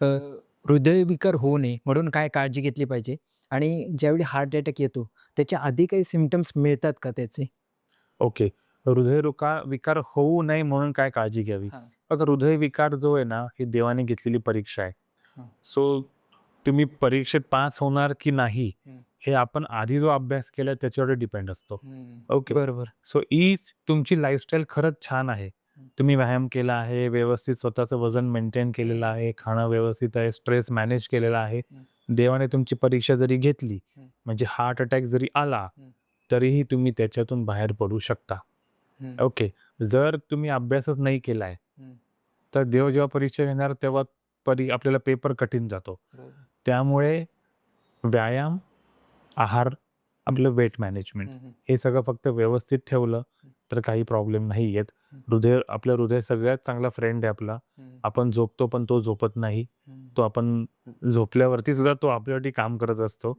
अ, हृदयविकार होऊ नये म्हणून काय काळजी घेतली पाहिजे? आणि ज्यावेळी हार्ट अटॅक येतो, त्याच्या आधी काही सिम्प्टम्स मिळतात का त्याचे? ओके. हृदयरोका विकार होऊ नये म्हणून काय काळजी घ्यावी? हां. बघा हृदयविकार जो आहे ना, ही देवाने घेतलेली परीक्षा आहे. हां. सो तुम्ही परीक्षेत पास होणार की नाही, हं. हे आपण आधी जो अभ्यास केला त्याच्यावर डिपेंड असतो. ओके. बरोबर. सो इफ तुमची लाईफस्टाईल खरंच छान आहे. तुम्ही व्यायाम केला आहे, व्यवस्थित स्वतःचं वजन मेंटेन केलेलं आहे, खाणं व्यवस्थित आहे, स्ट्रेस मॅनेज केलेला आहे. हं. देवाने तुमची परीक्षा जरी घेतली, हं. म्हणजे हार्ट अटॅक जरी आला, हं. तरीही तुम्ही त्याच्यातून बाहेर पडू शकता. ओके. जर तुम्ही अभ्यासच नाही केलाय, हं. तर देव जेव्हा परीक्षा घेणार तेव्हा परी आपल्याला पेपर कठीण जातो. त्यामुळे व्यायाम, आहार, आपलं वेट मॅनेजमेंट हे सगळं फक्त व्यवस्थित ठेवलं, तर काही प्रॉब्लेम नाही येत. हृदय आपलं हृदय सगळ्यात चांगला फ्रेंड आहे आपला. आपण झोपतो पण तो झोपत नाही. तो आपण झोपल्यावरती सुद्धा तो आपल्यासाठी काम करत असतो.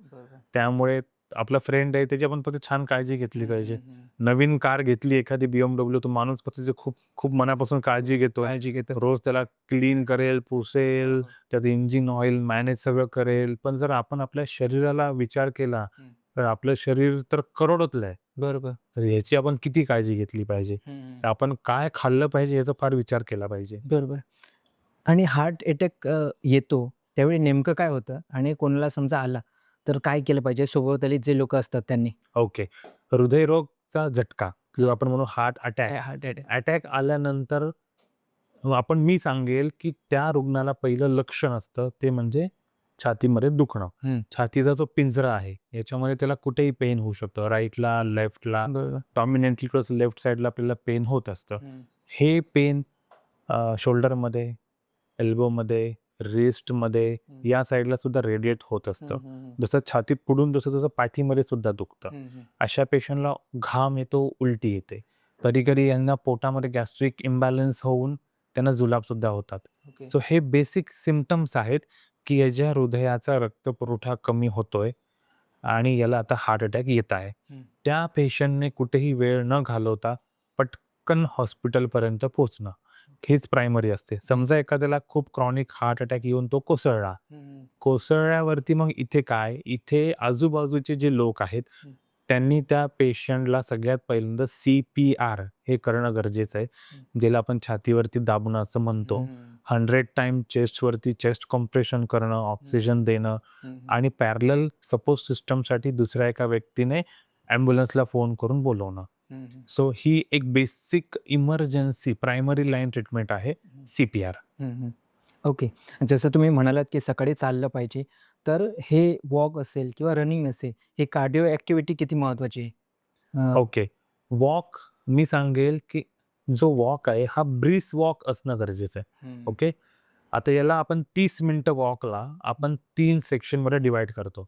त्यामुळे आपला फ्रेंड आहे त्याची आपण फक्त छान काळजी घेतली पाहिजे. नवीन कार घेतली एखादी BMW तो माणूस त्याची खूप खूप मनापासून काळजी घेतोय. काळजी घेतो. रोज त्याला क्लीन करेल, पुसेल, त्यात इंजिन ऑइल मॅनेज सगळं करेल. पण जर आपण आपल्या शरीराला विचार केला, हं. तर आपलं शरीर तर करोडोतलं आहे. बरोबर. तर ह्याची आपण किती काळजी घेतली पाहिजे? आपण काय खाल्लं पाहिजे याचा फार विचार केला पाहिजे. बरोबर. आणि हार्ट अटॅक येतो त्यावेळी नेमकं काय होतं? आणि कोणाला समजा आला, तर काय केलं पाहिजे सोबतीला जे लोकं असतात त्यांनी? ओके. हृदयरोगचा झटका किंवा आपण म्हणू heart attack. Heart attack. Attack आल्यानंतर आपण मी सांगेल, की त्या रुग्णाला पहिलं लक्षण असतं ते म्हणजे छातीमध्ये दुखणं. छातीचा जो पिंजरा आहे, याच्यामध्ये त्याला कुठेही पेन होऊ शकतं. राईटला, लेफ्टला. डॉमिनेंटली थोडंसं लेफ्ट साइडला आपल्याला पेन होत असतं. हे पेन शोल्डरमध्ये, एल्बोमध्ये, रिस्टमध्ये या साइडला सुद्धा रेडिएट होत असतं. जसं छातीत पुढून जसं तसं पाठीमध्ये सुद्धा दुखतं. अशा पेशंटला घाम येतो, उलटी येते. कधी-कधी यांना पोटामध्ये गॅस्ट्रिक इम्बॅलन्स होऊन त्यांना जुलाबसुद्धा होतात. ओके. सो हे बेसिक सिम्प्टम्स आहेत, की याच्या हृदयाचा रक्तपुरवठा कमी होतोय आणि याला आता हार्ट अटॅक येत आहे. हं. त्या पेशंटने कुठेही वेळ न घालवता पटकन हॉस्पिटलपर्यंत पोहोचणं, हीच प्रायमरी असते. समजा एखाद्याला खूप क्रॉनिक हार्ट अटॅक येऊन तो कोसळला. कोसळल्यावरती मग इथे काय? इथे आजूबाजूचे जे लोक आहेत, हं. त्यांनी त्या पेशंटला सगळ्यात पहिल्यांदा सी-पी-आर हे करणं गरजेचं आहे. ज्याला आपण छातीवरती दाबणं असं म्हणतो. 100 टाईम चेस्टवरती चेस्ट कॉम्प्रेशन करणं, ऑक्सिजन देणं आणि पॅरलल सपोर्ट सिस्टमसाठी दुसऱ्या एका व्यक्तीने ॲम्ब्युलन्सला फोन करून बोलवणं. सो ही एक basic emergency primary line treatment आहे सी-पी-आर. ओके. जसं तुम्ही म्हणालात, की सकाळी चाललं पाहिजे. तर हे वॉक असेल किंवा रनिंग असेल, हे कार्डिओ ॲक्टिव्हिटी किती महत्त्वाची आहे? ओके. वॉक मी सांगेल, की जो वॉक आहे हा ब्रिस्क वॉक असणं गरजेचं आहे. ओके. आता याला आपण 30 मिनिटं वॉकला आपण 3 सेक्शनमध्ये डिव्हाईड करतो.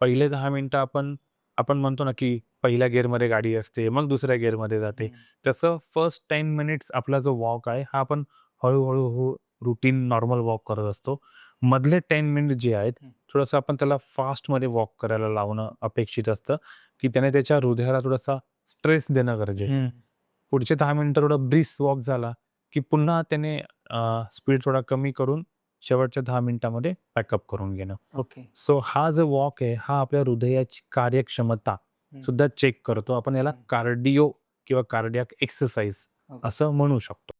पहिले 10 मिनिटं आपण आपण म्हणतो ना, की पहिल्या गिअरमध्ये गाडी असते, मग दुसऱ्या गिअरमध्ये जाते. तसं फर्स्ट 10 मिनिट्स आपला जो वॉक आहे, हा आपण हळू-हळू रुटीन नॉर्मल वॉक करत असतो. मधले 10 मिनिट जे आहेत. थोडंसं आपण त्याला फास्टमध्ये वॉक करायला लावणं अपेक्षित असतं, की त्याने त्याच्या हृदयाला थोडासा स्ट्रेस देणं गरजेचं. पुढचे 10 मिनिटं थोडा ब्रिस्क वॉक झाला, की पुन्हा त्याने स्पीड थोडा कमी करून शेवटच्या 10 मिनिटामध्ये पॅकअप करून घेणं. ओके. सो हा जो वॉक आहे, हा आपल्या हृदयाची कार्यक्षमता. सुद्धा चेक करतो. आपण याला. कार्डिओ किंवा कार्डियाक एक्सरसाइज. असं म्हणू शकतो.